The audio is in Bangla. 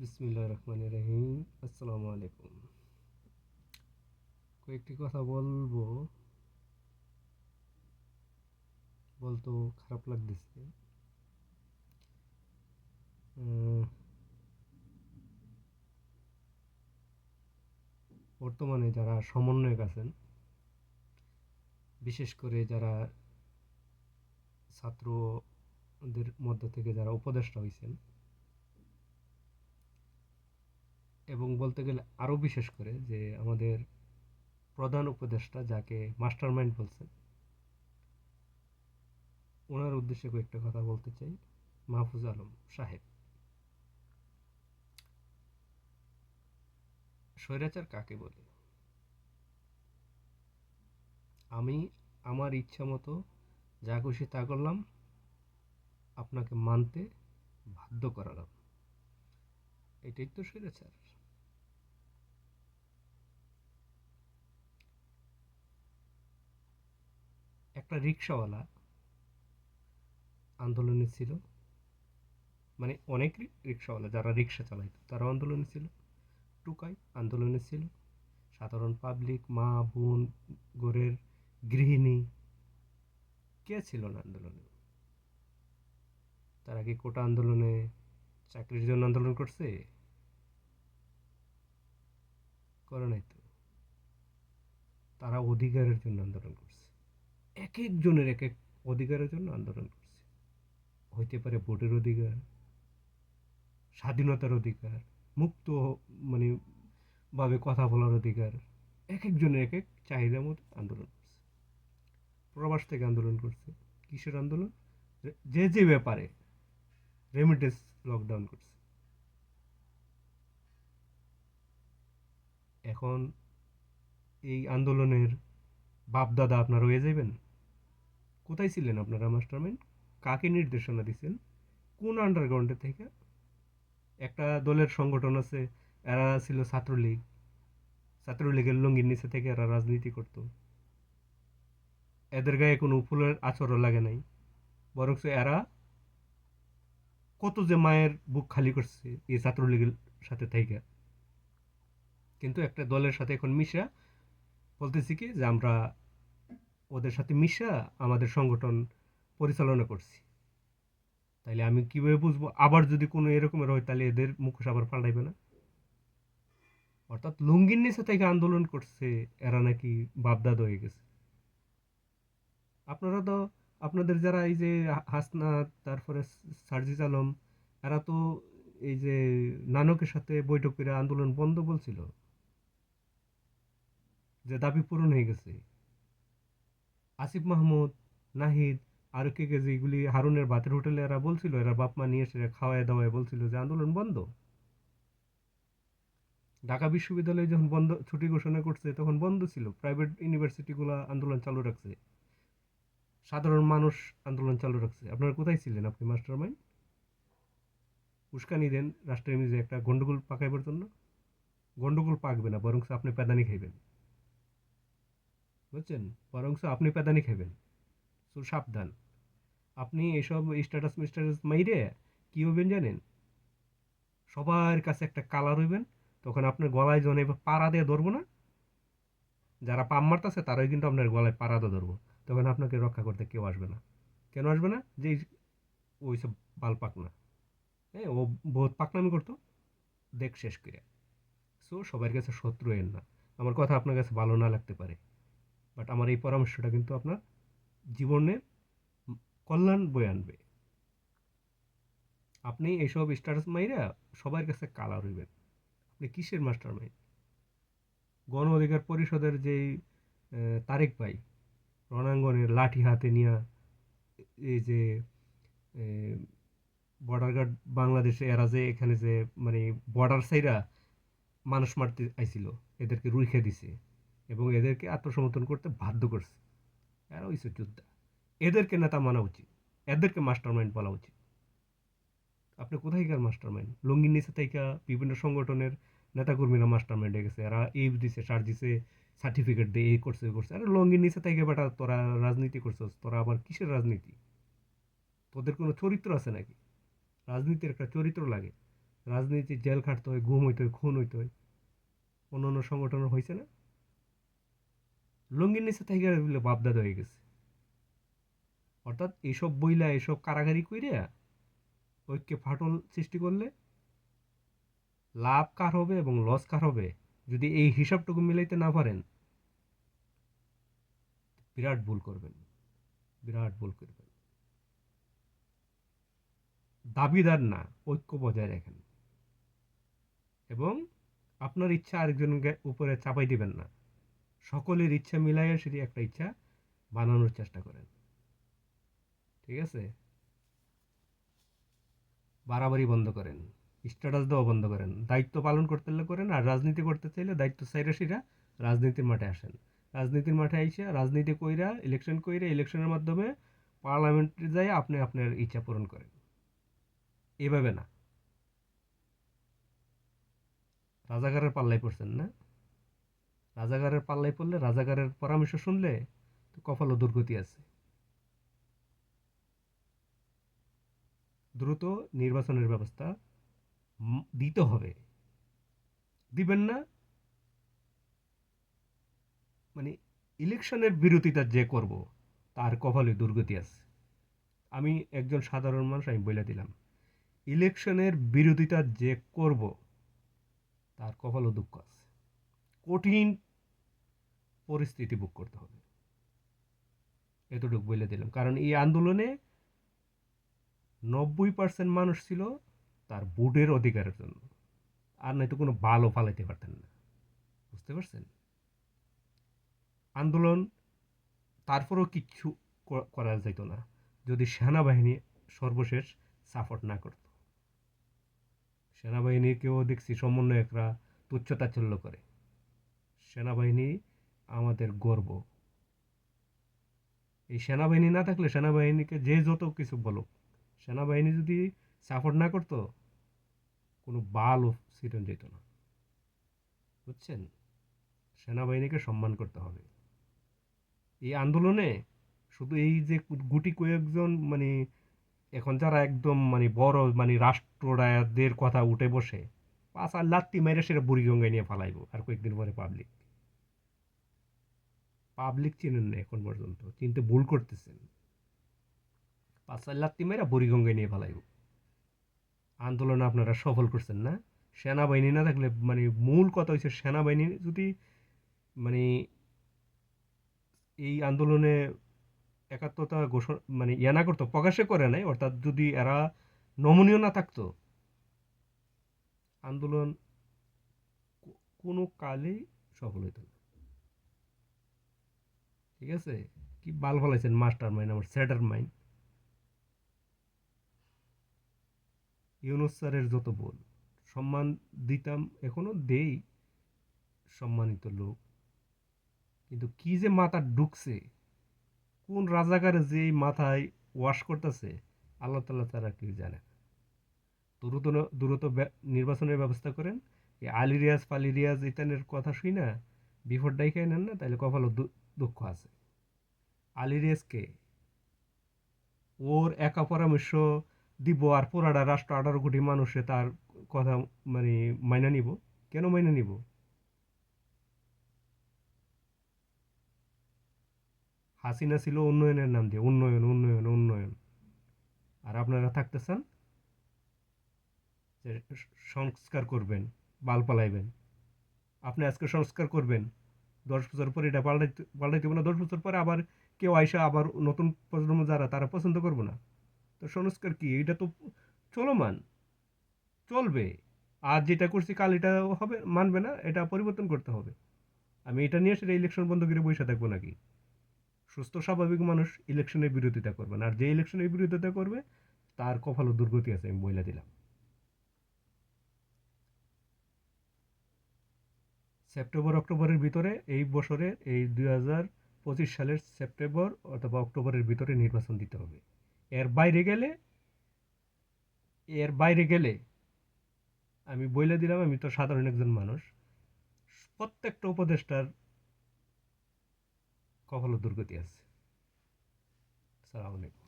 বিসমিল্লাহ রহমান রহিম আসসালামু আলাইকুম কয়েকটি কথা বলব। বলতেও খারাপ লাগতেছে। বর্তমানে যারা সমন্বয়ক আছেন, বিশেষ করে যারা ছাত্রদের মধ্য থেকে যারা উপদেষ্টা হয়েছেন এবং বলতে গেলে আরও বিশেষ করে যে আমাদের প্রধান উপদেষ্টা যাকে মাস্টার মাইন্ড বলছেন, ওনার উদ্দেশ্যে কয়েকটা কথা বলতে চাই। মাহফুজ আলম সাহেব, স্বৈরাচার কাকে বলে? আমি আমার ইচ্ছা মতো যা খুশি তা করলাম, আপনাকে মানতে বাধ্য করালাম। এটাই তো স্বৈরাচার। একটা রিক্সাওয়ালা আন্দোলনে ছিল। মানে অনেক রিক্সাওয়ালা যারা রিক্সা চালাইতো, তারা আন্দোলনে ছিল। টুকাই আন্দোলনে ছিল। সাধারণ পাবলিক মা, বোন, গোরের গৃহিণী, কে ছিল না আন্দোলনে? তারা কি কোটা আন্দোলনে, চাকরির জন্য আন্দোলন করছে? করে নাই তো। তারা অধিকারের জন্য আন্দোলন করছে। এক একজনের এক এক অধিকারের জন্য আন্দোলন করছে। হইতে পারে ভোটের অধিকার, স্বাধীনতার অধিকার, মুক্ত মানে ভাবে কথা বলার অধিকার এক একজনের এক এক চাহিদা মতো আন্দোলন করছে। প্রবাস থেকে আন্দোলন করছে। কিসের আন্দোলন? যে যে ব্যাপারে রেমিটেন্স লকডাউন করছে। এখন এই আন্দোলনের বাপদাদা আপনারা হয়ে যাবেন কোথায় ছিলেন আপনারা, মাস্টারমাইন্ড? কাকে নির্দেশনা দিচ্ছেন কোন আন্ডারগ্রাউন্ডে থেকে? একটা দলের সংগঠন আছে, এরা ছিল ছাত্রলীগ। ছাত্রলীগের লঙ্গির নিচে থেকে এরা রাজনীতি করতো। এদের গায়ে কোনো ফুলের আচরণ লাগে নাই। বরং এরা কত যে মায়ের বুক খালি করছে এই ছাত্রলীগের সাথে থেকে। কিন্তু একটা দলের সাথে এখন মিশা বলতেছি কি যে আমরা ওদের সাথে মিশা আমাদের সংগঠন পরিচালনা করছি। তাইলে আমি কীভাবে বুঝব? আবার যদি কোনো এরকমের হয় তাহলে এদের মুখোশ আবার পাল্টাইবে না? অর্থাৎ লুঙ্গির নিচে থেকে আন্দোলন করছে, এরা নাকি বাপদাদ হয়ে গেছে। আপনারা তো, আপনাদের যারা এই যে হাসনাত, তারপরে সার্জিস আলম, এরা তো এই যে নানকের সাথে বৈঠক করে আন্দোলন বন্ধ বলছিল, যে দাবি পূরণ হয়ে গেছে। আসিফ মাহমুদ, নাহিদ, আর কে কে যেগুলি হারুনের বাতের হোটেলে এরা বলছিল, এরা বাপ মা নিয়ে এসে খাওয়ায় দাওয়ায় বলছিল যে আন্দোলন বন্ধ। ঢাকা বিশ্ববিদ্যালয় যখন বন্ধ, ছুটি ঘোষণা করছে, তখন বন্ধ ছিল। প্রাইভেট ইউনিভার্সিটিগুলো আন্দোলন চালু রাখছে। সাধারণ মানুষ আন্দোলন চালু রাখছে। আপনারা কোথায় ছিলেন আপনি মাস্টার মাইন্ড উস্কানি দেন রাষ্ট্রের মিজে একটা গন্ডগোল পাকাইবার জন্য। গন্ডগোল পাকবে না, বরং আপনি পেদানি খাইবেন। বুঝছেন? বরং আপনি পেদানি খাইবেন। সো সাবধান। আপনি এসব স্ট্যাটাস মিস্ট্যাটাস মাইরে কী হবেন জানেন? সবার কাছে একটা কালার হইবেন, তখন আপনার গলায় যখন এবার পাড়া দিয়ে ধরবো না, যারা পাম মারতেছে তারাই কিন্তু আপনার গলায় পাড়া দিয়ে ধরবো, তখন আপনাকে রক্ষা করতে কেউ আসবে না। কেন আসবে না? যে ওই সব বাল পাকনা। হ্যাঁ ও বহুত পাকনামি করতো। দেখ শেষ করে সো সবার কাছে শত্রু এর না। আমার কথা আপনার কাছে ভালো না লাগতে পারে। বাট আমার এই পরামর্শটা কিন্তু আপনার জীবনে কল্যাণ বয়ে আনবে। আপনি এইসব স্ট্যাটাস মাইরা সবার কাছে কালার হইবেন। আপনি কিসের মাস্টার মাইন্ড গণ অধিকার পরিষদের আহ, তারেক ভাই রণাঙ্গনের লাঠি হাতে নিয়ে এই যে বর্ডার গার্ড বাংলাদেশে এরা যে এখানে যে মানে বর্ডার সাইরা মানুষ মারতে আইছিল এদেরকে রুইখে দিছে। এবং এদেরকে আত্মসমর্থন করতে বাধ্য করছে। এরা হইছে যোদ্ধা। এদেরকে নেতা মানা উচিত। এদেরকে মাস্টার মাইন্ড বলা উচিত। আপনি কোথায়কার মাস্টার মাইন্ড লঙ্গির নিচে থেকে বিভিন্ন সংগঠনের নেতাকর্মীরা মাস্টার মাইন্ড গেছে। এরা এই দিছে, সার দিছে সার্টিফিকেট দিয়ে এই করছে করছে। আরে লঙ্গির নিচে থেকে বেটা, তোরা রাজনীতি করছস, তোরা আবার কিসের রাজনীতি? তোদের কোনো চরিত্র আছে নাকি? রাজনীতির একটা চরিত্র লাগে। রাজনীতি জেল খাটতে হয়, ঘুম হইতে হয়, খুন হইতে হয়। অন্য অন্য সংগঠনের হয়েছে না? লুঙ্গির নিচে থেকে বাপদাদা হয়ে গেছে। অর্থাৎ এইসব বইলা এইসব কারাগারি কইরা ঐক্যে ফাটল সৃষ্টি করলে লাভ কার হবে এবং লস কার হবে যদি এই হিসাবটুকু মিলাইতে না পারেন, বিরাট ভুল করবেন, বিরাট ভুল করবেন। দাবিদার না, ঐক্য বজায় রাখেন। এবং আপনার ইচ্ছা আরেকজনকে উপরে চাপাই দিবেন না। সকলের ইচ্ছা মিলাইয়া সেটি একটা ইচ্ছা বানানোর চেষ্টা করেন। ঠিক আছে? বাড়াবাড়ি বন্ধ করেন স্ট্যাটাস দেওয়া বন্ধ করেন, দায়িত্ব পালন করতে করেন, আর রাজনীতি করতে চাইলে দায়িত্ব সাইরাসিরা রাজনীতির মাঠে আসেন। রাজনীতির মাঠে আইসে, রাজনীতি কইরা ইলেকশন কইরা ইলেকশনের মাধ্যমে পার্লামেন্টে যাই আপনি আপনার ইচ্ছা পূরণ করেন। এভাবে না। রাজাগারের পাল্লায় পড়ছেন না। রাজাগারের পাল্লায় পড়লে, রাজাগারের পরামর্শ শুনলে তো কপালও দুর্গতি আছে। দ্রুত নির্বাচনের ব্যবস্থা দিতে হবে। দিবেন না মানে ইলেকশনের বিরোধিতা যে করব, তার কপালে দুর্গতি আছে। আমি একজন সাধারণ মানুষ, আমি বলে দিলাম। ইলেকশনের বিরোধিতা যে করব, তার কপালও দুঃখ আছে। কঠিন পরিস্থিতি বুক করতে হবে। এতটুকু বলে দিলাম। কারণ এই আন্দোলনে নব্বই পার্সেন্ট মানুষ ছিল তার ভোটের অধিকারের জন্য। আর নয়তো কোনো ভালো ফালাইতে পারতেন না। বুঝতে পারছেন? আন্দোলন তারপরেও কিচ্ছু করা যেত না। যদি সেনাবাহিনী সর্বশেষ সাপোর্ট না করত। সেনাবাহিনীকেও দেখছি সমন্বয়করা তুচ্ছতাচ্ছল্য করে। সেনাবাহিনী আমাদের গর্ব। এই সেনাবাহিনী না থাকলে সেনাবাহিনীকে যে যত কিছু বলো সেনাবাহিনী যদি সাপোর্ট না করতো, কোনো বালও সিটন যেত না। বুঝছেন? সেনাবাহিনীকে সম্মান করতে হবে। এই আন্দোলনে শুধু এই যে গুটি কয়েকজন মানে এখন যারা একদম মানে বড় মানে রাষ্ট্ররায়দের কথা উঠে বসে, পাঁচ আর লাত্তি মেরে সেটা বুড়িগঙ্গায় নিয়ে ফালাইব আর কয়েকদিন পরে পাবলিক পাবলিক চিনেন না এখন পর্যন্ত। চিনতে ভুল করতেছেন। পাঁচ আর লাত্তি মেরে বুড়িগঙ্গায় নিয়ে ফালাইব আন্দোলন আপনারা সফল করছেন না? সেনাবাহিনী না থাকলে মানে মূল কথা হচ্ছে সেনাবাহিনী যদি মানে এই আন্দোলনে একাত্মতা ঘোষণা মানে ইয়া না করতো, প্রকাশে করে নাই, অর্থাৎ যদি এরা নমনীয় না থাকতো, আন্দোলন কোনো কালেই সফল হইতো না। ঠিক আছে? কি বাল ফলাইছেন? মাস্টার মাইন্ড, আমার স্যাটার মাইন্ড। ইউনুস স্যারের যত বল সম্মান দিতাম, এখনও দেই সম্মানিত লোক। কিন্তু কি যে মাথা ঢুকছে? কোন রাজাকারে যে মাথায় ওয়াশ করতেছে, আল্লাহ তাল্লাহ তারা কেউ জানে দ্রুত দ্রুত নির্বাচনের ব্যবস্থা করেন। এই আলি রিয়াজ পালি রিয়াজ ইত্যাদির কথা শুই না, বিফোর ডাইকাই নেন না তাহলে কপালও দুঃখ আছে। আলি রিয়াজকে ওর একা পরামর্শ দিব আর পুরাটা রাষ্ট্র আঠারো কোটি মানুষে তার কথা মানে মাইনা নিব। কেন মাইনা নিব? হাসিনা ছিল উন্নয়নের নাম দিয়ে, উন্নয়ন উন্নয়ন উন্নয়ন। আর আপনারা থাকতেছেন সংস্কার করবেন, বাল পালাইবেন। আপনি আজকে সংস্কার করবেন। দশ বছর পরে এটা পাল্টাইতে পাল্টাইতে না দশ বছর পরে আবার কেউ আইসা আবার নতুন প্রজন্ম যারা, তারা পছন্দ করব না। তো সংস্কার কি? এটা তো চলমান। চলবে। আর যেটা করছি কাল এটা হবে, মানবে না, এটা পরিবর্তন করতে হবে। আমি এটা নিয়ে সেটা ইলেকশন বন্ধ করে বসে থাকব নাকি? সুস্থ, স্বাভাবিক মানুষ ইলেকশনের বিরোধিতা করবে না। আর যে ইলেকশনের বিরোধিতা করবে, তার কপালও দুর্গতি আছে, আমি বইলা দিলাম। সেপ্টেম্বর, অক্টোবরের ভিতরে এই বছরে এই দুই হাজার পঁচিশ সালের সেপ্টেম্বর অথবা অক্টোবরের ভিতরে নির্বাচন দিতে হবে। এর বাইরে গেলে, এর বাইরে গেলে, আমি বইলে দিলাম, আমি তো সাধারণ একজন মানুষ, প্রত্যেকটা উপদেষ্টার কপালও দুর্গতি আছে। সালাম আলাইকুম।